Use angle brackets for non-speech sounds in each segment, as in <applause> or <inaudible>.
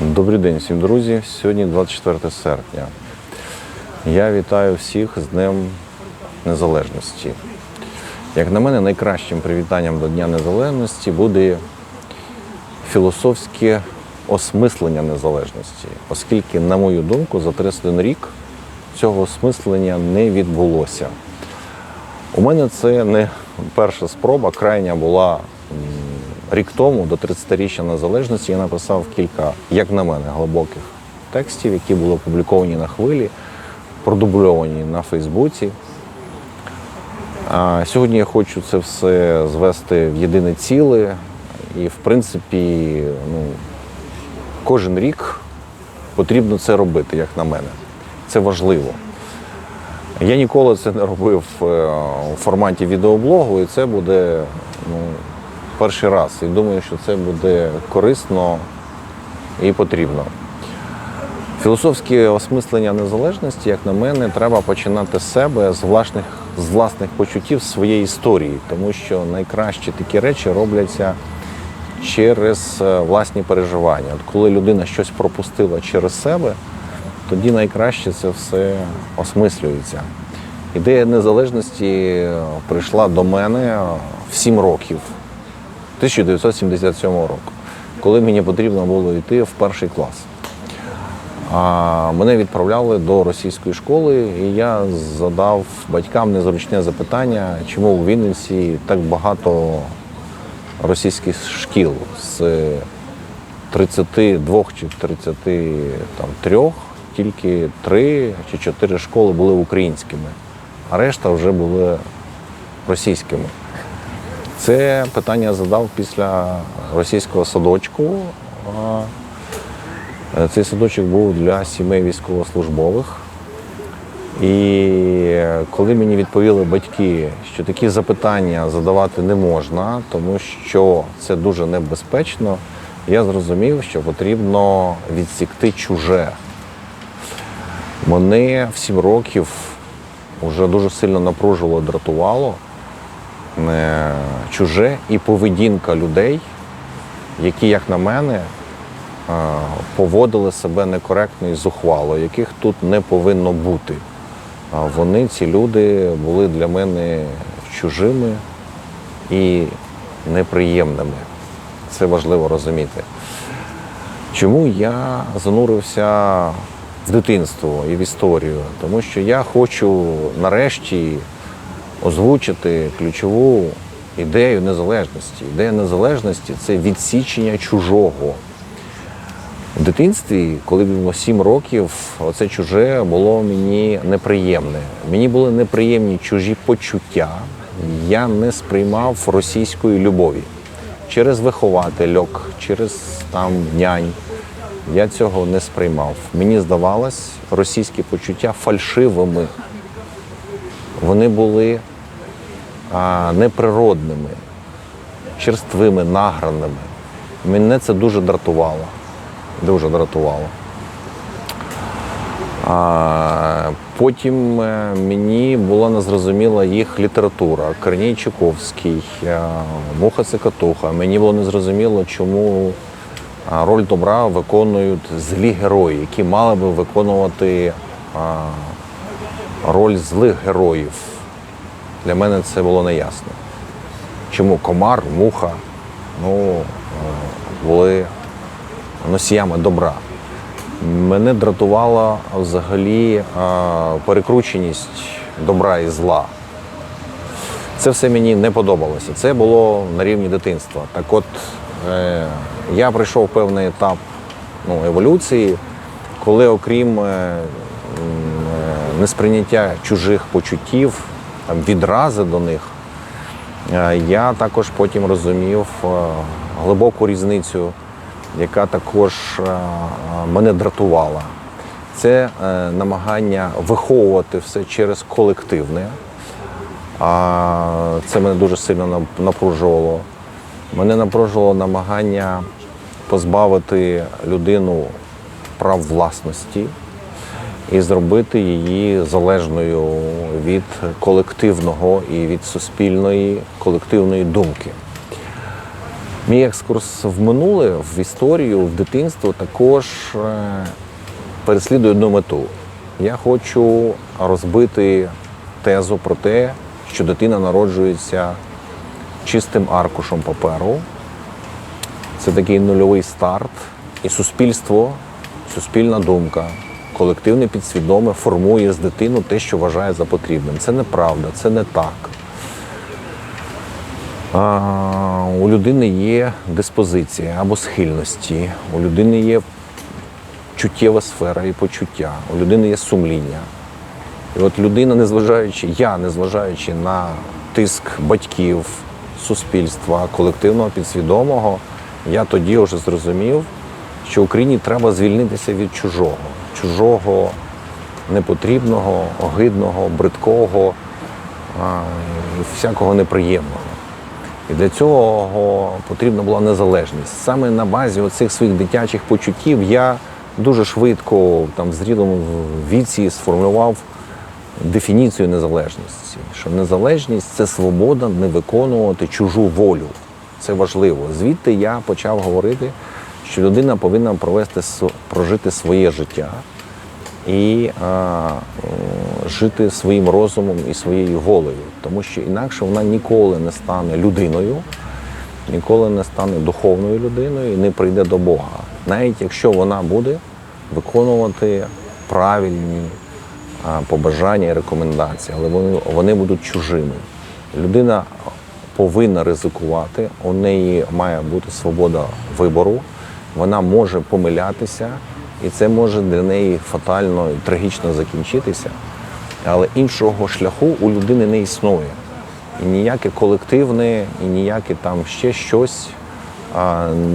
Добрий день всім друзі. Сьогодні 24 серпня. Я вітаю всіх з Днем Незалежності. Як на мене, найкращим привітанням до Дня Незалежності буде філософське осмислення незалежності, оскільки, на мою думку, за 31 рік цього осмислення не відбулося. У мене це не перша спроба, крайня була рік тому, до 30-річчя незалежності, я написав кілька, як на мене, глибоких текстів, які були опубліковані на хвилі, продубльовані на Фейсбуці. А сьогодні я хочу це все звести в єдине ціле. І, в принципі, ну, кожен рік потрібно це робити, як на мене. Це важливо. Я ніколи це не робив е, у форматі відеоблогу, і це буде ну, перший раз. І думаю, що це буде корисно і потрібно. Філософське осмислення незалежності, як на мене, треба починати з себе, з власних, з власних почуттів своєї історії, тому що найкращі такі речі робляться через е, власні переживання. От коли людина щось пропустила через себе, тоді найкраще це все осмислюється. Ідея незалежності е, прийшла до мене в 7 років, 1977 року, коли мені потрібно було йти в перший клас. А мене відправляли до російської школи, і я задав батькам незручне запитання, чому у Вінниці так багато російських шкіл з 32 чи 33 тільки 3 чи 4 школи були українськими, а решта вже були російськими. Це питання задав після російського садочку. Цей садочок був для сімей військовослужбових. І коли мені відповіли батьки, що такі запитання задавати не можна, тому що це дуже небезпечно, я зрозумів, що потрібно відсікти чуже. Мене в сім років вже дуже сильно напружувало, дратувало чуже і поведінка людей, які, як на мене, е, поводили себе некоректно і зухвало, яких тут не повинно бути. Вони, ці люди, були для мене чужими і неприємними. Це важливо розуміти. Чому я занурився в дитинство і в історію? Тому що я хочу нарешті озвучити ключову ідею незалежності. Ідея незалежності це відсічення чужого. В дитинстві, коли було 7 років, оце чуже було мені неприємне. Мені були неприємні чужі почуття. Я не сприймав російської любові через виховательок, через там нянь. Я цього не сприймав. Мені здавалось, російські почуття фальшивими. Вони були а, неприродними, черствими, награними. Мене це дуже дратувало. Дуже дратувало. А, потім е, мені була незрозуміла їх література. Корній Чуковський, е, Муха Цикатуха. Мені було незрозуміло, чому роль добра виконують злі герої, які мали би виконувати роль злих героїв. Для мене це було неясно. Чому комар, муха ну, е, були носіями добра. Мене дратувала взагалі перекрученість добра і зла. Це все мені не подобалося. Це було на рівні дитинства. Так от е, я пройшов певний етап ну, еволюції, коли, окрім е, е, несприйняття чужих почуттів, там, відрази до них, е, я також потім розумів е, глибоку різницю яка також е, мене дратувала. Це намагання виховувати все через колективне. Це мене дуже сильно напружувало. Мене напружувало намагання позбавити людину прав власності і зробити її залежною від колективного і від суспільної колективної думки. Мій екскурс в минуле, в історію, в дитинство також е, переслідує одну мету. Я хочу розбити тезу про те, що дитина народжується чистим аркушем паперу. Це такий нульовий старт. І суспільство, суспільна думка, колективне підсвідоме формує з дитину те, що вважає за потрібним. Це неправда, це не так. А, у людини є диспозиція або схильності, у людини є чуттєва сфера і почуття, у людини є сумління. І от людина, незважаючи, я, незважаючи на тиск батьків, суспільства, колективного підсвідомого, я тоді вже зрозумів, що Україні треба звільнитися від чужого, чужого непотрібного, огидного, бридкого всякого неприємного. І для цього потрібна була незалежність. Саме на базі оцих своїх дитячих почуттів я дуже швидко, там, в зрілому віці сформулював дефініцію незалежності. Що незалежність це свобода не виконувати чужу волю. Це важливо. Звідти я почав говорити, що людина повинна провести прожити своє життя і а, жити своїм розумом і своєю волею, тому що інакше вона ніколи не стане людиною, ніколи не стане духовною людиною і не прийде до Бога, навіть якщо вона буде виконувати правильні а, побажання і рекомендації, але вони, вони будуть чужими. Людина повинна ризикувати, у неї має бути свобода вибору, вона може помилятися, і це може для неї фатально і трагічно закінчитися. Але іншого шляху у людини не існує. І ніяке колективне, і ніяке там ще щось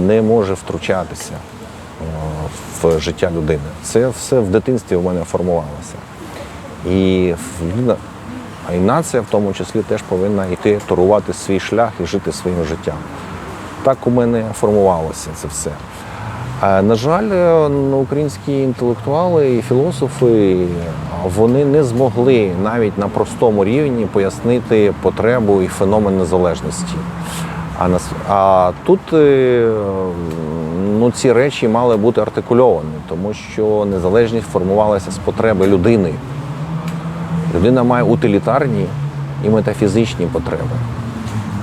не може втручатися а, в життя людини. Це все в дитинстві у мене формувалося. І а і нація в тому числі теж повинна йти торувати свій шлях і жити своїм життям. Так у мене формувалося це все. На жаль, е, ну, українські інтелектуали і філософи вони не змогли навіть на простому рівні пояснити потребу і феномен незалежності. А, нас, а тут е, ну, ці речі мали бути артикульовані, тому що незалежність формувалася з потреби людини. Людина має утилітарні і метафізичні потреби.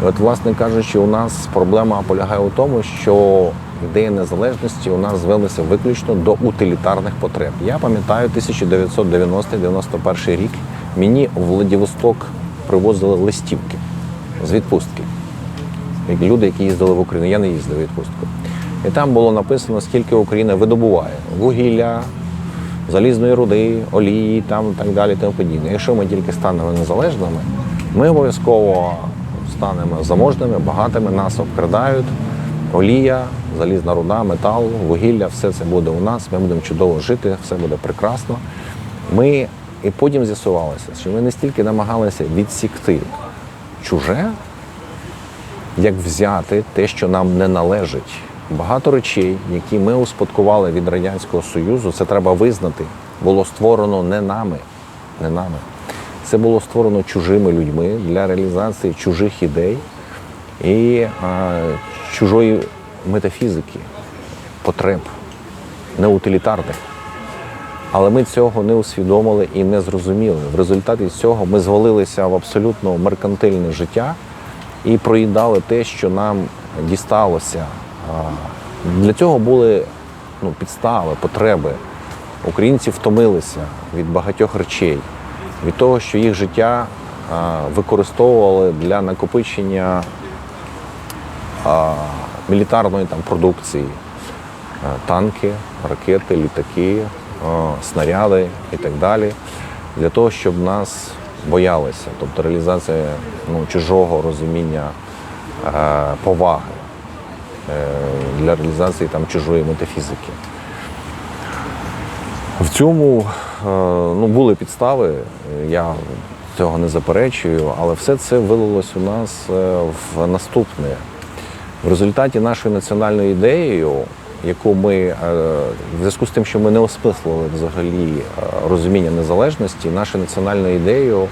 І от, власне кажучи, у нас проблема полягає у тому, що ідея незалежності у нас звелася виключно до утилітарних потреб. Я пам'ятаю 1990-91 рік мені в Владивосток привозили листівки з відпустки. Люди, які їздили в Україну, я не їздив відпустку. І там було написано, скільки Україна видобуває вугілля, залізної руди, олії, там так далі, тому подібне. Якщо ми тільки станемо незалежними, ми обов'язково станемо заможними, багатими, нас обкрадають. Олія, залізна руда, метал, вугілля, все це буде у нас, ми будемо чудово жити, все буде прекрасно. Ми і потім з'ясувалося, що ми не стільки намагалися відсікти чуже, як взяти те, що нам не належить. Багато речей, які ми успадкували від Радянського Союзу, це треба визнати, було створено не нами. Не нами. Це було створено чужими людьми для реалізації чужих ідей і е, чужої метафізики, потреб, неутилітарних. Але ми цього не усвідомили і не зрозуміли. В результаті цього ми звалилися в абсолютно меркантильне життя і проїдали те, що нам дісталося. Для цього були ну, підстави, потреби. Українці втомилися від багатьох речей, від того, що їх життя використовували для накопичення мілітарної там, продукції, Е, танки, ракети, літаки, е, снаряди і так далі, для того, щоб нас боялися. Тобто реалізація ну, чужого розуміння е, поваги для реалізації там, чужої метафізики. В цьому ну, були підстави, я цього не заперечую, але все це вилилось у нас в наступне. В результаті нашою національною ідеєю, яку ми е, в зв'язку з тим, що ми не осмислили взагалі е, розуміння незалежності, нашою національною ідеєю,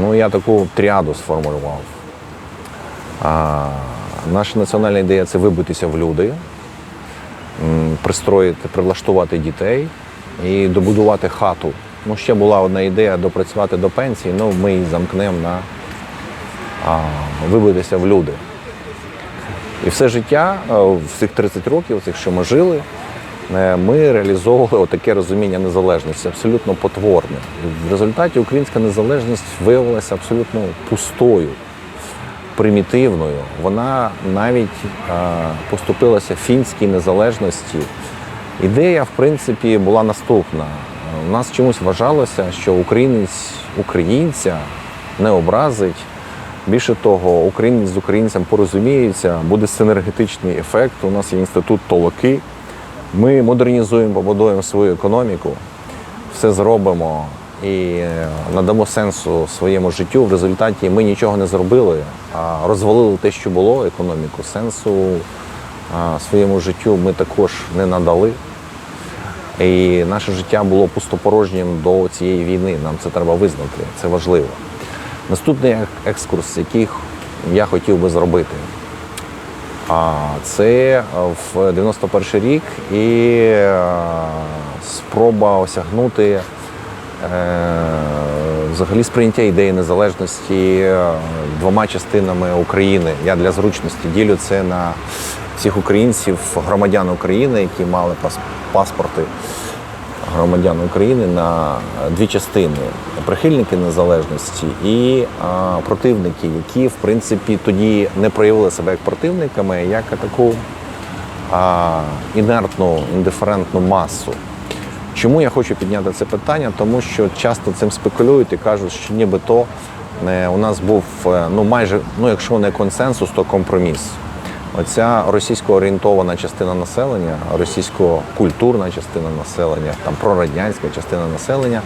ну я таку тріаду сформулював. А, Наша національна ідея це вибитися в люди, пристроїти, прилаштувати дітей і добудувати хату. Ну, ще була одна ідея допрацювати до пенсії, ну ми її замкнемо на а, вибитися в люди. І все життя, е, в цих 30 років, цих, що ми жили, е, ми реалізовували таке розуміння незалежності, абсолютно потворне. В результаті українська незалежність виявилася абсолютно пустою, примітивною. Вона навіть е, поступилася фінській незалежності. Ідея, в принципі, була наступна. У нас чомусь вважалося, що українець українця не образить. Більше того, українець з українцем порозуміється, буде синергетичний ефект. У нас є інститут толоки. Ми модернізуємо, побудуємо свою економіку, все зробимо і е, надамо сенсу своєму життю. В результаті ми нічого не зробили, а розвалили те, що було, економіку. Сенсу своєму життю ми також не надали. І наше життя було пустопорожнім до цієї війни. Нам це треба визнати, це важливо. Наступний екскурс, який я хотів би зробити, це в 91 рік і е, спроба осягнути е, взагалі сприйняття ідеї незалежності е, двома частинами України. Я для зручності ділю це на всіх українців, громадян України, які мали паспорти громадян України на дві частини: прихильники незалежності і а, противники, які в принципі тоді не проявили себе як противниками, а як таку а, інертну, індиферентну масу. Чому я хочу підняти це питання? Тому що часто цим спекулюють і кажуть, що нібито е, у нас був е, ну майже, ну якщо не консенсус, то компроміс. Оця російсько-орієнтована частина населення, російсько-культурна частина населення, там прорадянська частина населення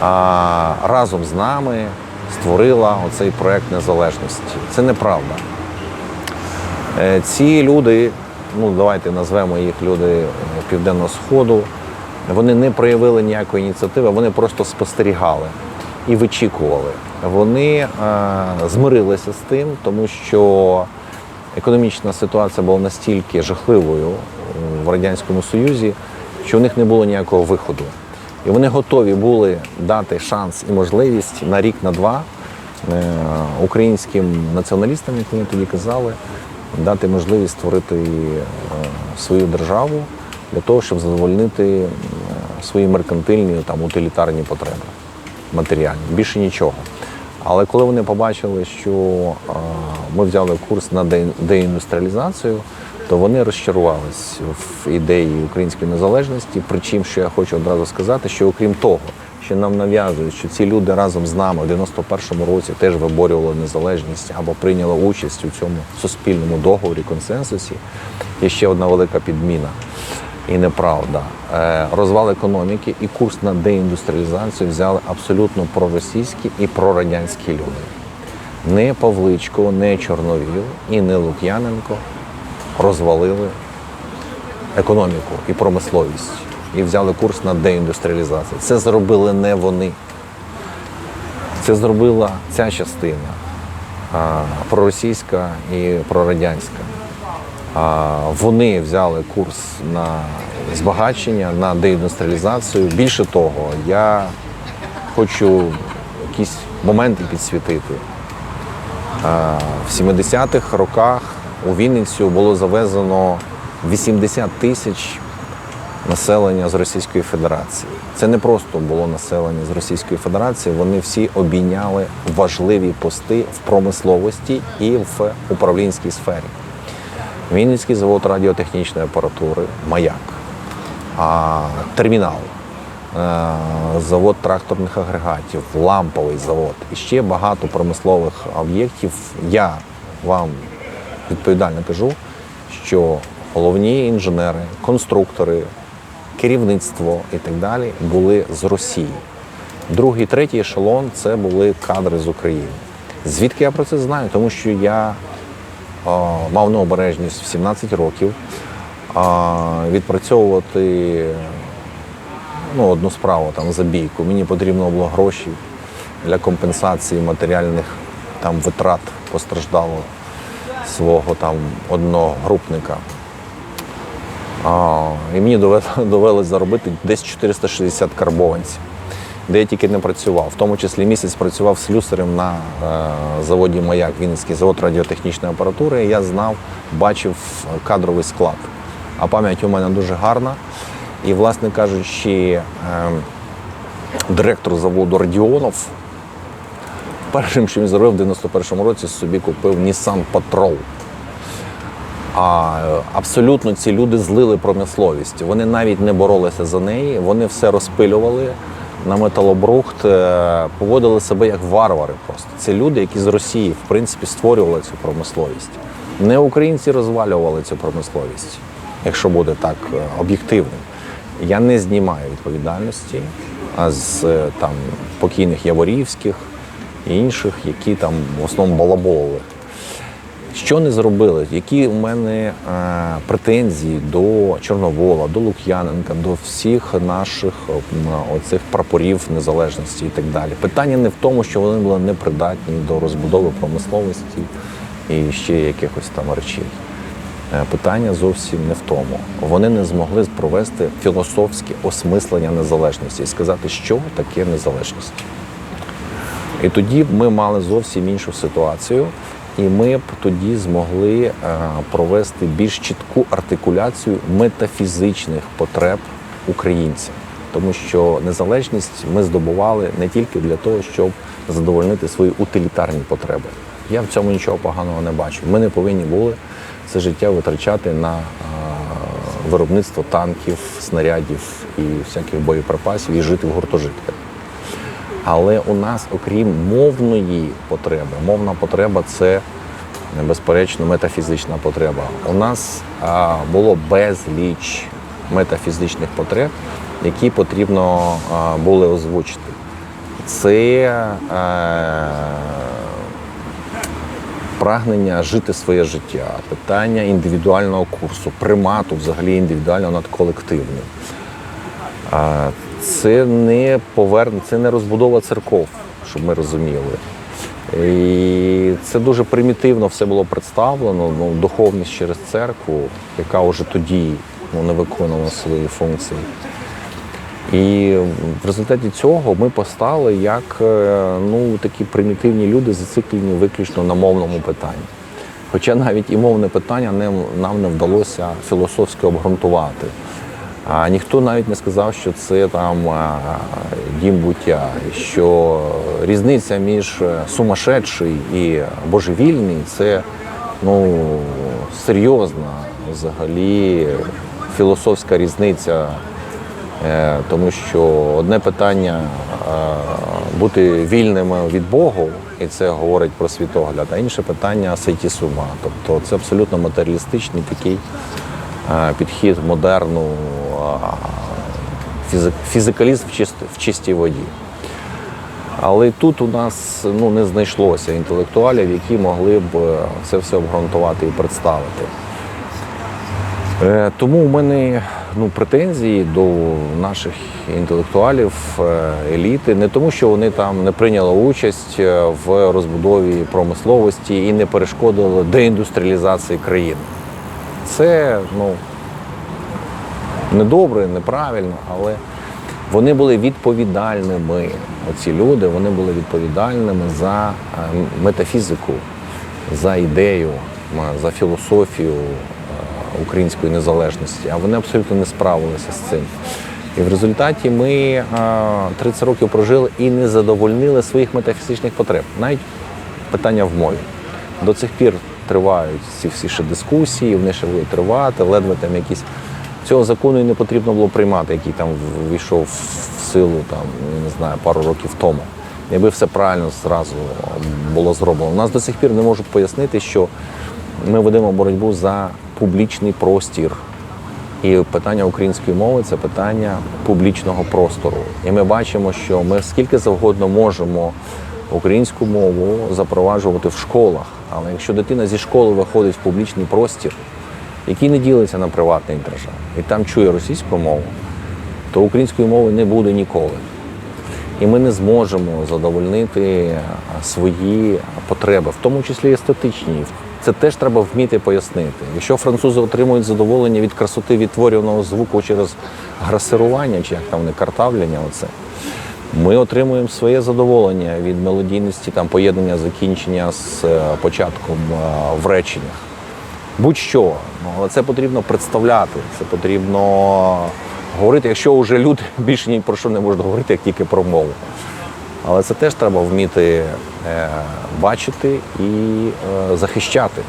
а, разом з нами створила оцей проект незалежності. Це неправда. Е, Ці люди, ну давайте назвемо їх люди Південного Сходу, вони не проявили ніякої ініціативи, вони просто спостерігали і вичікували. Вони е, змирилися з тим, тому що економічна ситуація була настільки жахливою в Радянському Союзі, що у них не було ніякого виходу. І вони готові були дати шанс і можливість на рік, на два е, українським націоналістам, як вони тоді казали, дати можливість створити е, свою державу для того, щоб задовольнити е, свої меркантильні там утилітарні потреби матеріальні. Більше нічого. Але коли вони побачили, що е, ми взяли курс на деіндустріалізацію, то вони розчарувались в ідеї української незалежності. Причим, що я хочу одразу сказати, що окрім того, що нам нав'язують, що ці люди разом з нами в 91-му році теж виборювали незалежність або прийняли участь у цьому суспільному договорі, консенсусі, є ще одна велика підміна і неправда. Е, Розвал економіки і курс на деіндустріалізацію взяли абсолютно проросійські і прорадянські люди. Не Павличко, не Чорновіл і не Лук'яненко розвалили економіку і промисловість і взяли курс на деіндустріалізацію. Це зробили не вони. Це зробила ця частина проросійська і прорадянська. Вони взяли курс на збагачення, на деіндустріалізацію. Більше того, я хочу якісь моменти підсвітити. В 70-х роках у Вінницю було завезено 80 тисяч населення з Російської Федерації. Це не просто було населення з Російської Федерації. Вони всі обійняли важливі пости в промисловості і в управлінській сфері. Вінницький завод радіотехнічної апаратури, маяк, а, термінал, е, завод тракторних агрегатів, ламповий завод і ще багато промислових об'єктів. Я вам відповідально кажу, що головні інженери, конструктори, керівництво і так далі були з Росії. Другий, третій ешелон це були кадри з України. Звідки я про це знаю? Тому що я мав необережність в 17 років відпрацьовувати ну, одну справу там за бійку. Мені потрібно було гроші для компенсації матеріальних там витрат постраждалого свого там одногрупника. А, і мені дове- довелось заробити десь 460 карбованців, де я тільки не працював. В тому числі місяць працював слюсарем на е, заводі Маяк, Вінницький завод радіотехнічної апаратури. Я знав, бачив кадровий склад. А пам'ять у мене дуже гарна. І, власне кажучи, е, директор заводу Радіонов першим, що він зробив в 91-му році, собі купив Nissan Patrol. А е, абсолютно ці люди злили промисловість. Вони навіть не боролися за неї, вони все розпилювали на металобрухт, е, поводили себе як варвари. Просто це люди, які з Росії в принципі створювали цю промисловість. Не українці розвалювали цю промисловість, якщо буде так е, об'єктивним. Я не знімаю відповідальності з е, там покійних Яворівських і інших, які там в основному балаболили. Що не зробили? Які у мене е, претензії до Чорновола, до Лук'яненка, до всіх наших м, оцих прапорів незалежності і так далі? Питання не в тому, що вони були непридатні до розбудови промисловості і ще якихось там речей. Е, Питання зовсім не в тому. Вони не змогли провести філософське осмислення незалежності і сказати, що таке незалежність. І тоді ми мали зовсім іншу ситуацію, і ми б тоді змогли е, провести більш чітку артикуляцію метафізичних потреб українця. Тому що незалежність ми здобували не тільки для того, щоб задовольнити свої утилітарні потреби. Я в цьому нічого поганого не бачу. Ми не повинні були це життя витрачати на е, виробництво танків, снарядів і всяких боєприпасів і жити в гуртожитках. Але у нас, окрім мовної потреби, мовна потреба це безперечно метафізична потреба. У нас а, було безліч метафізичних потреб, які потрібно а, були озвучити. Це е, прагнення жити своє життя, питання індивідуального курсу, примату взагалі індивідуального над колективним. Це не повернення, це не розбудова церков, щоб ми розуміли. І це дуже примітивно все було представлено. Ну, духовність через церкву, яка вже тоді ну, не виконувала свої функції. І в результаті цього ми постали як е, ну, такі примітивні люди, зациклені виключно на мовному питанні. Хоча навіть і мовне питання не, нам не вдалося філософськи обґрунтувати. А ніхто навіть не сказав, що це там дім буття, що різниця між сумасшедший і божевільний це ну, серйозна взагалі філософська різниця. Е, Тому що одне питання е, бути вільними від Богу, і це говорить про світогляд, а інше питання сойти з ума. Тобто це абсолютно матеріалістичний такий е, підхід модерну, е, фізикалізм в, чист, в чистій воді. Але тут у нас ну, не знайшлося інтелектуалів, які могли б е, це все обґрунтувати і представити. Е, Тому у мене ну, претензії до наших інтелектуалів, е, еліти, не тому, що вони там не прийняли участь в розбудові промисловості і не перешкодили деіндустріалізації країни. Це ну, недобре, неправильно, але вони були відповідальними. Оці люди вони були відповідальними за е, метафізику, за ідею, за філософію е, української незалежності, а вони абсолютно не справилися з цим. І в результаті ми е, 30 років прожили і не задовольнили своїх метафізичних потреб. Навіть питання в мові. До цих пір тривають ці всі ще дискусії, вони ще будуть тривати, ледве там якісь. Цього закону і не потрібно було приймати, який там війшов в силу там, не знаю, пару років тому. Якби все правильно зразу було зроблено. У нас до сих пір не можуть пояснити, що ми ведемо боротьбу за публічний простір. І питання української мови це питання публічного простору. І ми бачимо, що ми скільки завгодно можемо українську мову запроваджувати в школах. Але якщо дитина зі школи виходить в публічний простір, який не ділиться на приватний і державний, і там чує російську мову, то української мови не буде ніколи. І ми не зможемо задовольнити свої потреби, в тому числі естетичні, Це теж треба вміти пояснити. Якщо французи отримують задоволення від красоти відтворюваного звуку через грасирування, чи як там вони картавлення, оце, ми отримуємо своє задоволення від мелодійності, там поєднання закінчення з е, початком е, в реченнях. Будь-що, ну, але це потрібно представляти, це потрібно говорити, якщо вже люди <laughs> більше ні про що не можуть говорити, як тільки про мову. Але це теж треба вміти е, бачити і е, захищати.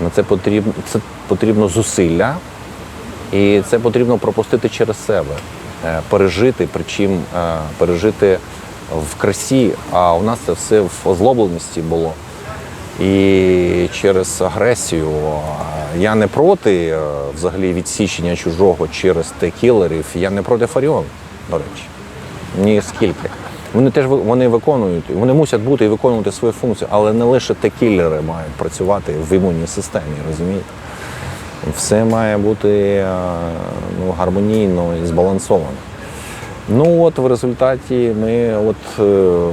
На це потрібно, це потрібно зусилля, і це потрібно пропустити через себе, е, пережити, причому пережити в красі, а у нас це все в озлобленості було. І через агресію я не проти е, взагалі відсічення чужого через те-кілерів. Я не проти Фаріон, до речі. Ні скільки. Вони теж вони виконують, вони мусять бути і виконувати свою функцію, але не лише те-кілери мають працювати в імунній системі, розумієте? Все має бути е, ну, гармонійно і збалансовано. Ну от в результаті ми от, е, е,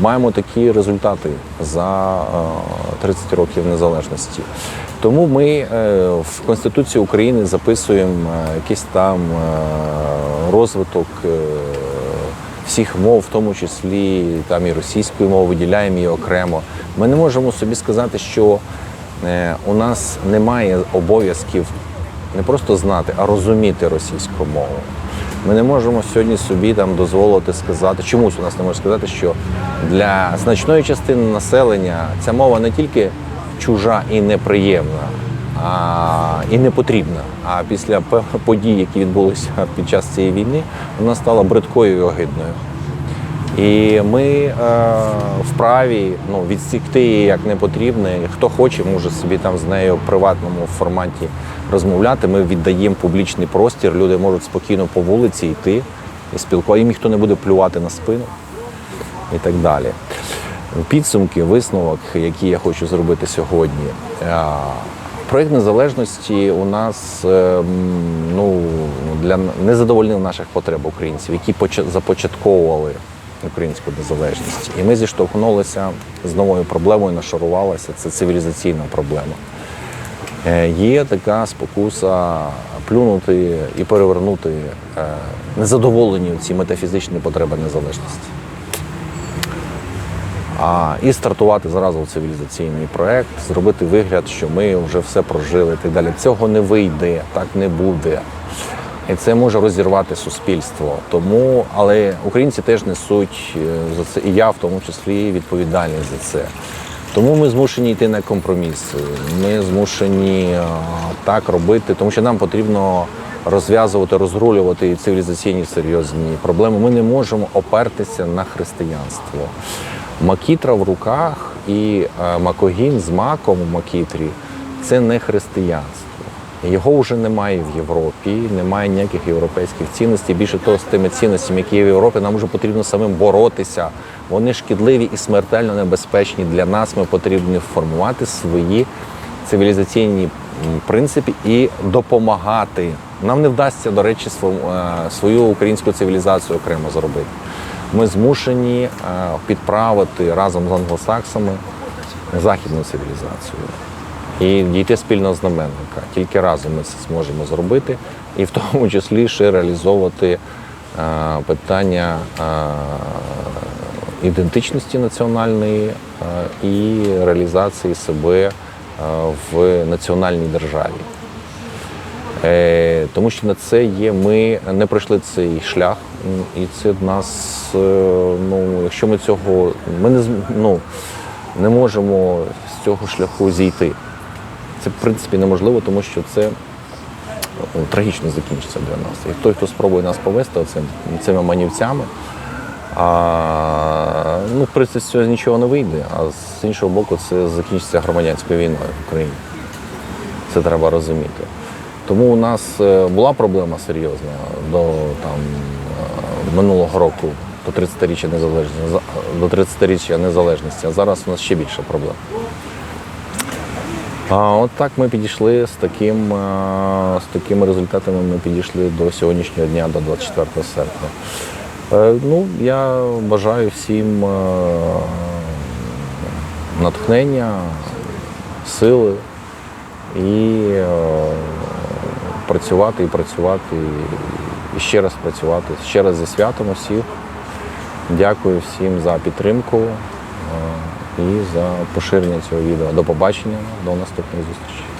маємо такі результати за е, 30 років незалежності. Тому ми е, в Конституції України записуємо е, якийсь там е, розвиток е, всіх мов, в тому числі там і російської мови, виділяємо її окремо. Ми не можемо собі сказати, що е, у нас немає обов'язків не просто знати, а розуміти російську мову. Ми не можемо сьогодні собі там дозволити сказати, чомусь у нас не може сказати, що для значної частини населення ця мова не тільки чужа і неприємна, а і не потрібна. А після подій, які відбулися під час цієї війни, вона стала бридкою і огидною. І ми е, вправі ну, відсікти її як не потрібне. Хто хоче, може собі там з нею в приватному форматі розмовляти. Ми віддаємо публічний простір, люди можуть спокійно по вулиці йти і спілкуватися. Їм ніхто не буде плювати на спину і так далі. Підсумки, висновок, який я хочу зробити сьогодні. Е, Проєкт незалежності у нас е, ну, для не задовольнив наших потреб українців, які поча- започатковували українську незалежність. І ми зіштовхнулися з новою проблемою, нашарувалася. Це цивілізаційна проблема. Е, Є така спокуса плюнути і перевернути е, незадоволені ці метафізичні потреби незалежності. А, і стартувати зразу цивілізаційний проект, зробити вигляд, що ми вже все прожили і так далі. Цього не вийде, так не буде. І це може розірвати суспільство. Тому, але українці теж несуть е, за це, і я в тому числі відповідальність за це. Тому ми змушені йти на компроміси. Ми змушені е, так робити, тому що нам потрібно розв'язувати, розрулювати цивілізаційні серйозні проблеми. Ми не можемо опертися на християнство. Макітра в руках і е, макогін з маком у макітрі це не християнство. Його вже немає в Європі, немає ніяких європейських цінностей. Більше того, з тими цінностями, які є в Європі, нам вже потрібно самим боротися. Вони шкідливі і смертельно небезпечні для нас. Ми потрібні формувати свої цивілізаційні принципи і допомагати. Нам не вдасться, до речі, е, свою українську цивілізацію окремо зробити. Ми змушені е, підправити разом з англосаксами західну цивілізацію і дійти спільного знаменника. Тільки разом ми це зможемо зробити, і в тому числі ще реалізовувати е, питання е, ідентичності національної е, і реалізації себе в національній державі. Тому що на це є. Ми не пройшли цей шлях, і це нас, ну, якщо ми цього ми не, ну, не можемо з цього шляху зійти. Це в принципі неможливо, тому що це ну, трагічно закінчиться для нас. І той, хто спробує нас повести оцим, цими манівцями, а, ну, в принципі, з цього нічого не вийде, а з іншого боку, це закінчиться громадянською війною в Україні. Це треба розуміти. Тому у нас е, була проблема серйозна до там, е, минулого року, до 30-річчя незалежності, до 30-річчя незалежності, а зараз у нас ще більше проблем. А от так ми підійшли з таким, е, з такими результатами. Ми підійшли до сьогоднішнього дня, до 24 серпня. Е, Ну, я бажаю всім е, натхнення, сили і працювати і працювати, і ще раз працювати. Ще раз зі святом усіх. Дякую всім за підтримку і за поширення цього відео. До побачення, до наступної зустрічі.